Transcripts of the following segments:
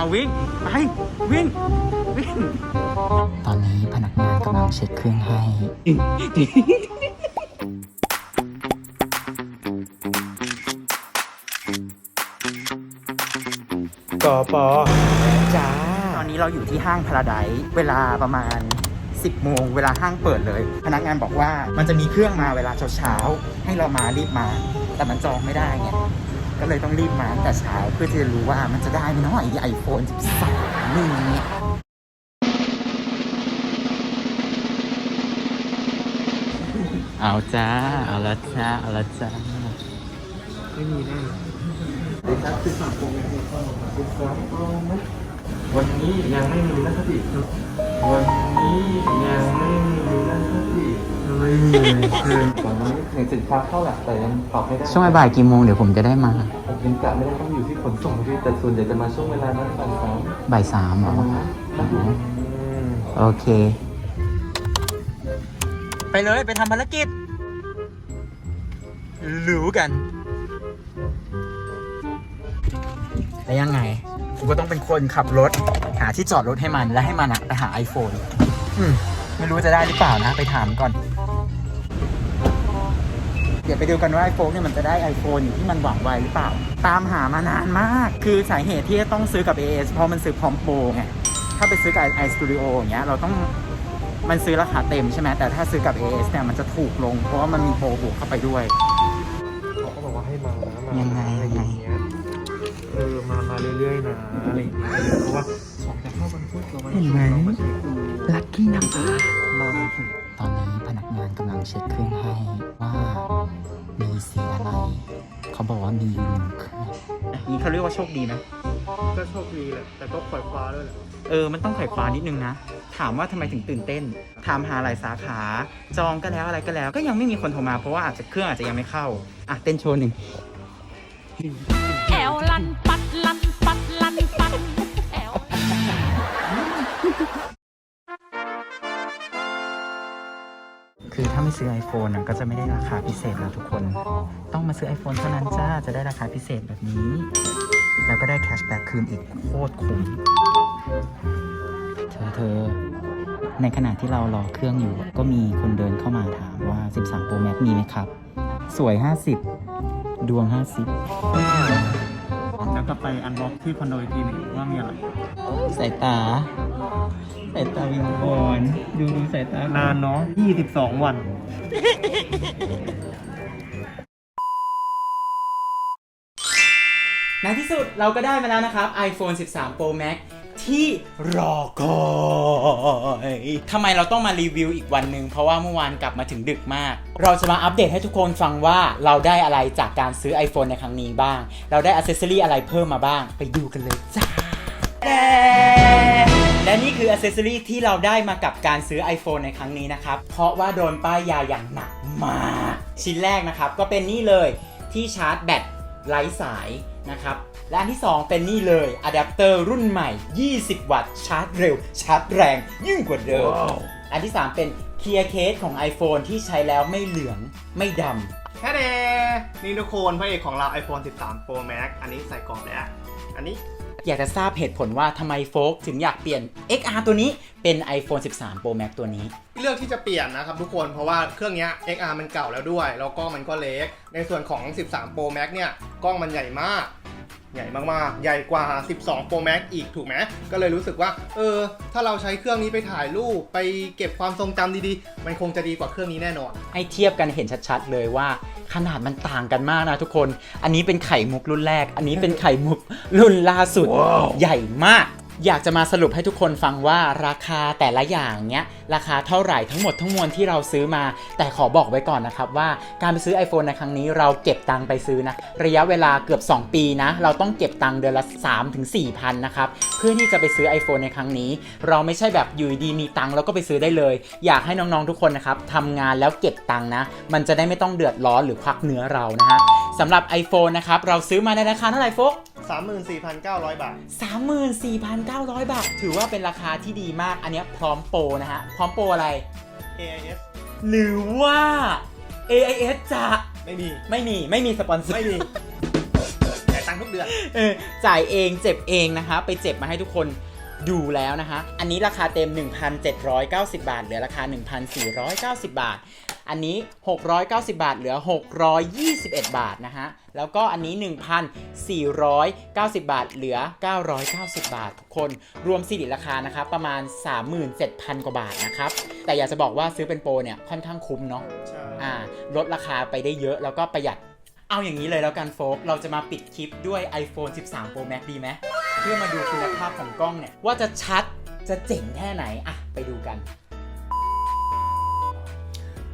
เอาวิ่ง ไป วิ่ง วิ่ง ตอนนี้พนักงานกำลังเช็คเครื่องให้ กอปอจ้า ตอนนี้เราอยู่ที่ห้างพาราไดซ์เวลาประมาณ 10 โมง เวลาห้างเปิดเลย พนักงานบอกว่ามันจะมีเครื่องมาเวลาเช้าๆ ให้เรามารีบมา แต่มันจองไม่ได้ไง ก็เลยต้องรีบมาตั้งแต่เช้าเพื่อที่จะรู้ว่ามันจะได้ไหมเนาะไอ้ไอโฟน13นี่เนี่ยเอาจ้า เอาละจ้า เอาละจ้า ไม่มีแน่ดีครับสิบสามโปรแกรมสิบสามโปรไหมวันนี้ยังไม่มีนักติครับวันนี้ยังไม่มีนักสติวัน นี้เห็นสินค้าเข้าแหละแต่ยังตอบไม่ได้ช่วงบ่ายกี่โมงเดี๋ยวผมจะได้มา ผมยังกะไม่ได้ต้องอยู่ที่ขนส่งพี่แต่ส่วนใหญ่จะมาช่วงเวลานั้นตอนเช้าบ่ายสามเหรอโอเค ไปเลยไปทำภารกิจรู้กัน แล้วยังไง กูก็ต้องเป็นคนขับรถ หาที่จอดรถให้มัน และให้มันอะไปหา iPhone อืมไม่รู้จะได้หรือเปล่านะ ไปถามก่อน เดี๋ยวไปดูกันว่า iPhone เนี่ยมันจะได้ iPhone อย่างที่มันหวังไว้หรือเปล่า ตามหามานานมาก คือสาเหตุที่จะต้องซื้อกับ AS เพราะมันซื้อพร้อมโปรไง ถ้าไปซื้อกับ iStudio อย่างเงี้ยเราต้องมันซื้อราคาเต็มใช่ไหมแต่ถ้าซื้อกับ AS เนี่ยมันจะถูกลง เพราะว่ามันมีโปรบวกเข้าไปด้วย เขาก็บอกว่าให้มานะมายังไง อะไรอย่างเงี้ยเออมามาเรื่อยๆนะอะไรอย่างเงี้ยเพราะว่าของจะเข้าวันพุธเราวันเห็นไหมเราก็เช็ค ดูลัคกี้นัมเบอร์มาวันศุกร์ตอนนี้พนักงานกำลังเช็คเครื่องให้ว่ามีสีอะไร เขาบอกว่ามีอยู่หนึ่งเครื่องนี่เขาเรียกว่าโชคดีไหมก็โชคดีแหละ แต่ก็ปล่อยฟ้าด้วยแหละ เออ มันต้องไขว่คว้านิดนึงนะ ถามว่าทำไมถึงตื่นเต้น ถามหาหลายสาขา จองก็แล้วอะไรก็แล้ว ก็ยังไม่มีคนโทรมาเพราะว่าอาจจะเครื่องอาจจะยังไม่เข้า อะเต้นโชว์หนึ่งแอวลันปัดลันาไม่ซื้อ iPhone น่ะก็จะไม่ได้ราคาพิเศษนะทุกคน ต้องมาซื้อ iPhone เท่านั้นจ้า จะได้ราคาพิเศษแบบนี้ แล้วก็ได้แคชแบ็กคืนอีกโคตรคุ้ม เธอเธอ ในขณะที่เรารอเครื่องอยู่ ก็มีคนเดินเข้ามาถามว่า 13 Pro Max มีไหมครับ สวย 50 ดวง 50 แล้วกลับไปอันบ็อกที่คอนโดอีกทีหนึ่งว่ามีอะไรสายตา สายตาวิงวอนดูดูสายตานานเนาะ22 วัน ในที่สุดเราก็ได้มาแล้วนะครับ iPhone 13 Pro Max ที่รอคอยทำไมเราต้องมารีวิวอีกวันหนึ่งเพราะว่าเมื่อวานกลับมาถึงดึกมาก เราจะมาอัปเดตให้ทุกคนฟังว่าเราได้อะไรจากการซื้อ iPhone ในครั้งนี้บ้าง เราได้อ c เซสซอรี่อะไรเพิ่มมาบ้าง ไปดูกันเลยจ้าและนี่คืออ c เซสซอรี่ที่เราได้มากับการซื้อ iPhone ในครั้งนี้นะครับ เพราะว่าโดนป้ายยาอย่างหนักมาก ชิ้นแรกนะครับ ก็เป็นนี่เลยที่ชาร์จแบตไร้สายนะครับ และอันที่ 2 เป็นนี่เลยอะแดปเตอร์รุ่นใหม่ 20 วัตต์ชาร์จเร็ว ชาร์จแรงยิ่งกว่าเดิมอันที่ 3 เป็นเคลียร์เคสของ iPhone ที่ใช้แล้วไม่เหลืองไม่ดำแค่เดนี่ทุกคนพระเอกของเรา iPhone 13 Pro Max อันนี้ใส่กล่องแล้ว อันนี้อยากจะทราบเหตุผลว่าทำไมโฟกถึงอยากเปลี่ยน XR ตัวนี้เป็น iPhone 13 Pro Max ตัวนี้ เลือกที่จะเปลี่ยนนะครับทุกคนเพราะว่าเครื่องเนี้ย XR มันเก่าแล้วด้วย แล้วกล้องมันก็เล็ก ในส่วนของ 13 Pro Max เนี่ยกล้องมันใหญ่มาก ใหญ่มากๆ ใหญ่กว่า 12 Pro Max อีกถูกไหมก็เลยรู้สึกว่า เออ ถ้าเราใช้เครื่องนี้ไปถ่ายรูป ไปเก็บความทรงจำดีๆ มันคงจะดีกว่าเครื่องนี้แน่นอน ให้เทียบกันเห็นชัดๆ เลยว่า ขนาดมันต่างกันมากนะทุกคน อันนี้เป็นไข่มุกรุ่นแรก อันนี้เป็นไข่มุกรุ่นล่าสุด ใหญ่มาก อยากจะมาสรุปให้ทุกคนฟังว่าราคาแต่ละอย่างเนี้ยราคาเท่าไหร่ทั้งหมดทั้งมวลที่เราซื้อมา แต่ขอบอกไว้ก่อนนะครับว่าการไปซื้อ iPhone ในครั้งนี้เราเก็บตังค์ไปซื้อนะระยะเวลาเกือบ 2 ปีนะ เราต้องเก็บตังค์เดือนละ3-4ถึง 4 พันนะครับเพื่อที่จะไปซื้อ iPhone ในครั้งนี้ เราไม่ใช่แบบอยู่ดีมีตังค์แล้วก็ไปซื้อได้เลย อยากให้น้องๆทุกคนนะครับทำงานแล้วเก็บตังค์นะ มันจะได้ไม่ต้องเดือดร้อนหรือควักเนื้อเรานะฮะสำหรับ iPhone นะครับเราซื้อมาในราคาเท่าไหร่โฟก 34,900 บาท 34,900 บาท ถือว่าเป็นราคาที่ดีมาก อันเนี้ยพร้อมโปรนะฮะ พร้อมโปรอะไร AIS หรือว่า AIS จะไม่มี ไม่มี ไม่มีสปอนเซอร์ ไม่มี จ่ายตังค์ทุกเดือน เออจ่ายเองเจ็บเองนะคะ ไปเจ็บมาให้ทุกคน ดูแล้วนะคะ อันนี้ราคาเต็ม 1,790 บาท เหลือราคา 1,490 บาท อันนี้ 690 บาท เหลือ 621 บาทนะฮะ แล้วก็อันนี้ 1,490 บาท เหลือ 990 บาท ทุกคน รวมสิริราคานะคะประมาณ 37,000 กว่าบาทนะครับ แต่อยากจะบอกว่าซื้อเป็นโปรเนี่ย ค่อนข้างคุ้มเนาะใช่อ่า ลดราคาไปได้เยอะ แล้วก็ประหยัด เอาอย่างนี้เลยแล้วกันโฟก เราจะมาปิดคลิปด้วย iPhone 13 Pro Max ดีไหม เพื่อมาดูคุณภาพของกล้องเนี่ย ว่าจะชัดจะเจ๋งแค่ไหนอะไปดูกัน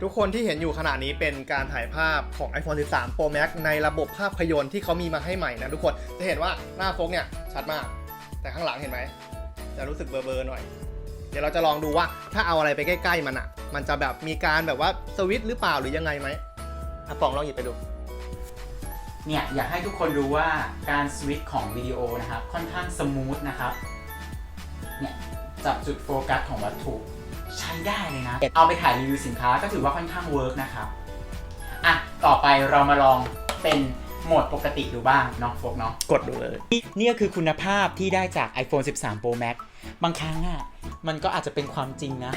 ทุกคนที่เห็นอยู่ขณะนี้เป็นการถ่ายภาพของ iPhone 13 Pro Max ในระบบภาพยนตร์ที่เขามีมาให้ใหม่นะทุกคนจะเห็นว่าหน้าโฟกเนี่ยชัดมาก แต่ข้างหลังเห็นไหมจะรู้สึกเบลอๆหน่อย เดี๋ยวเราจะลองดูว่าถ้าเอาอะไรไปใกล้ๆมันอะ่ะมันจะแบบมีการแบบว่าสวิตช์หรือเปล่าหรือยังไงไหมอะปองลองหยิบไปดู เนี่ยอยากให้ทุกคนดูว่าการสวิตช์ของวิดีโอนะครับค่อนข้างสมูทนะครับเนี่ยจับจุดโฟกัสของวัตถุใช้ได้เลยนะ เอาไปถ่ายรีวิวสินค้าก็ถือว่าค่อนข้างเวิร์กนะครับอะต่อไปเรามาลองเป็น โหมดปกติดูบ้างเนาะโฟกเนาะกดดูเลยนี่นี่ก็คือคุณภาพที่ได้จาก iPhone 13 Pro Max บางครั้งอะมันก็อาจจะเป็นความจริงนะ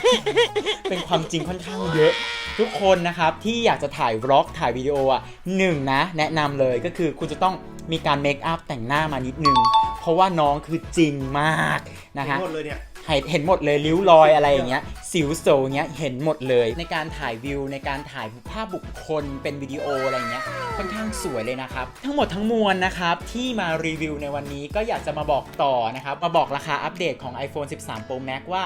เป็นความจริงค่อนข้างเยอะ ทุกคนนะครับที่อยากจะถ่ายวล็อกถ่ายวิดีโออะหนึ่งนะ แนะนำเลยก็คือคุณจะต้องมีการเมคอัพแต่งหน้ามานิดนึง เพราะว่าน้องคือจริงมากนะเห็นฮะหมดเลยเนี่ยเห็นเห็นหมดเลยริ้วรอยอะไรอย่างเงี้ยสิวโซเงี้ยเห็นหมดเลย ในการถ่ายวิวในการถ่ายภาพบุคคลเป็นวิดีโออะไรเงี้ยค่อนข้างสวยเลยนะครับ ทั้งหมดทั้งมวลนะครับ ที่มารีวิวในวันนี้ก็อยากจะมาบอกต่อนะครับ มาบอกราคาอัปเดตของ iPhone 13 Pro Max ว่า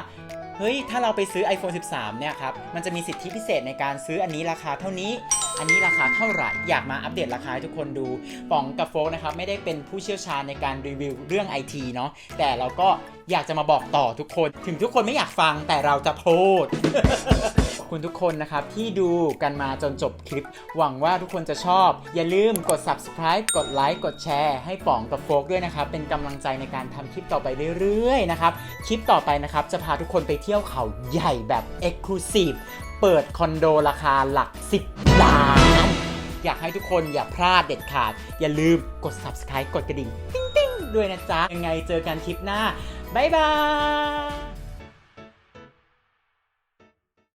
เฮ้ย ถ้าเราไปซื้อ iPhone 13 เนี่ยครับ มันจะมีสิทธิพิเศษในการซื้ออันนี้ราคาเท่านี้ อันนี้ราคาเท่าไหร่ อยากมาอัปเดตราคาให้ทุกคนดูป๋องกับโฟกนะครับไม่ได้เป็นผู้เชี่ยวชาญในการรีวิวเรื่อง IT เนาะแต่เราก็อยากจะมาบอกต่อทุกคน ถึงทุกคนไม่อยากฟังแต่เราจะพูดคุณทุกคนนะครับ ที่ดูกันมาจนจบคลิป หวังว่าทุกคนจะชอบ อย่าลืมกด subscribe กดไลค์กดแชร์ให้ป๋องกับโฟกด้วยนะครับ เป็นกำลังใจในการทำคลิปต่อไปเรื่อยๆนะครับ คลิปต่อไปนะครับ จะพาทุกคนไปเที่ยวเขาใหญ่แบบ Exclusive เปิดคอนโดราคาหลัก 10 อยากให้ทุกคนอย่าพลาดเด็ดขาด อย่าลืมกด subscribe กดกระดิ่ง ติ๊งๆ ด้วยนะจ๊ะ ยังไงเจอกันคลิปหน้า บ๊ายบาย